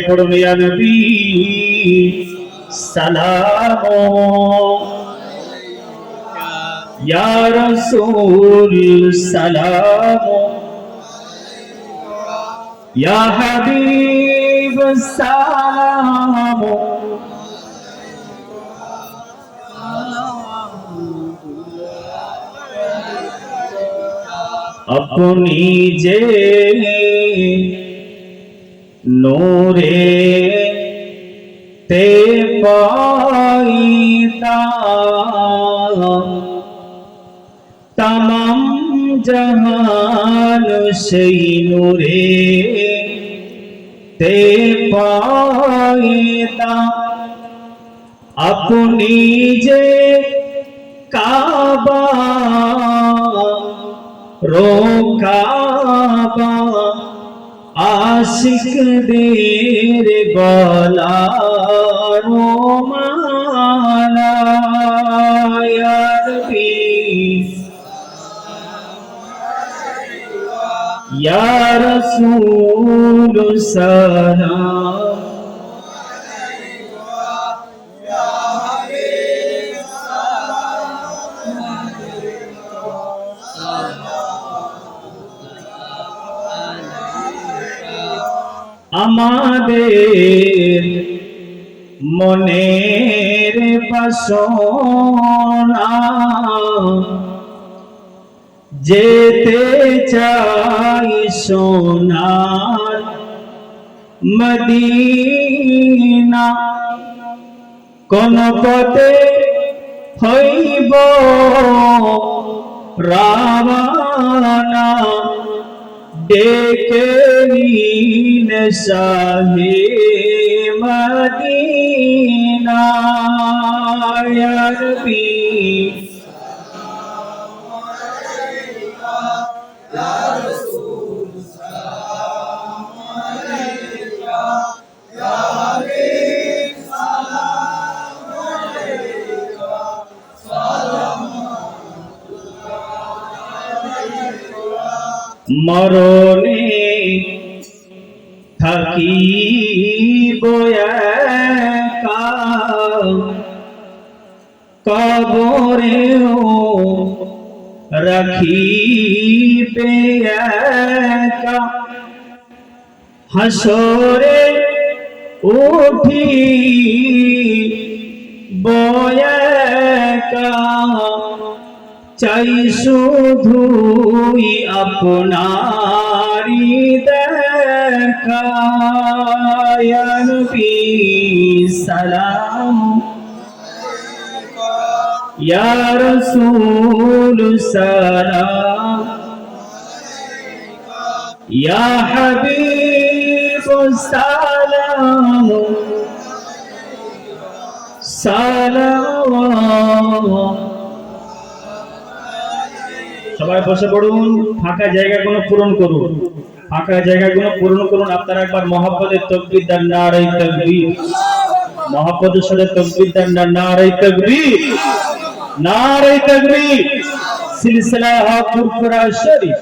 করুন ইয়া নবী সালাম ইয়া রাসূল সালাম ইয়া হাবিব সালাম আপনি যে নূরে তে তমাম জাহান সেই নূরে তে পাইতা। আপনি যে কাবা রোকাবা আশিকদের গলা রোমানায়ারবি সুর রাসূল আমাদের মনের বাসনা যেতে চাই সোনার মদিনা। কোন পথে হইব রাবানা ডেকে নিন শাহে মদিনা ইয়া মরণে থাকি কবরেও রাখি বেয়াকা হাসরে উঠি বয়াকা চাই শুধুই আপনারি দেখা ইয়া নবী সালাম। ইয়া রাসূল সালাম। ইয়া হাবিব সালাম। সালাম। সবাই বসে পড়ুন, ফাঁকা জায়গাগুলো পূরণ করুন। ফাঁকা জায়গাগুলো পূরণ করুন, আপনারা একবার মহাপদের তকবির দেন নারাই তকবির। মহাপদের সাথে তকবির দেন না নারাই তকবির। নারাই তকবির। সিলসিলা ফুরফুরা শরীফ।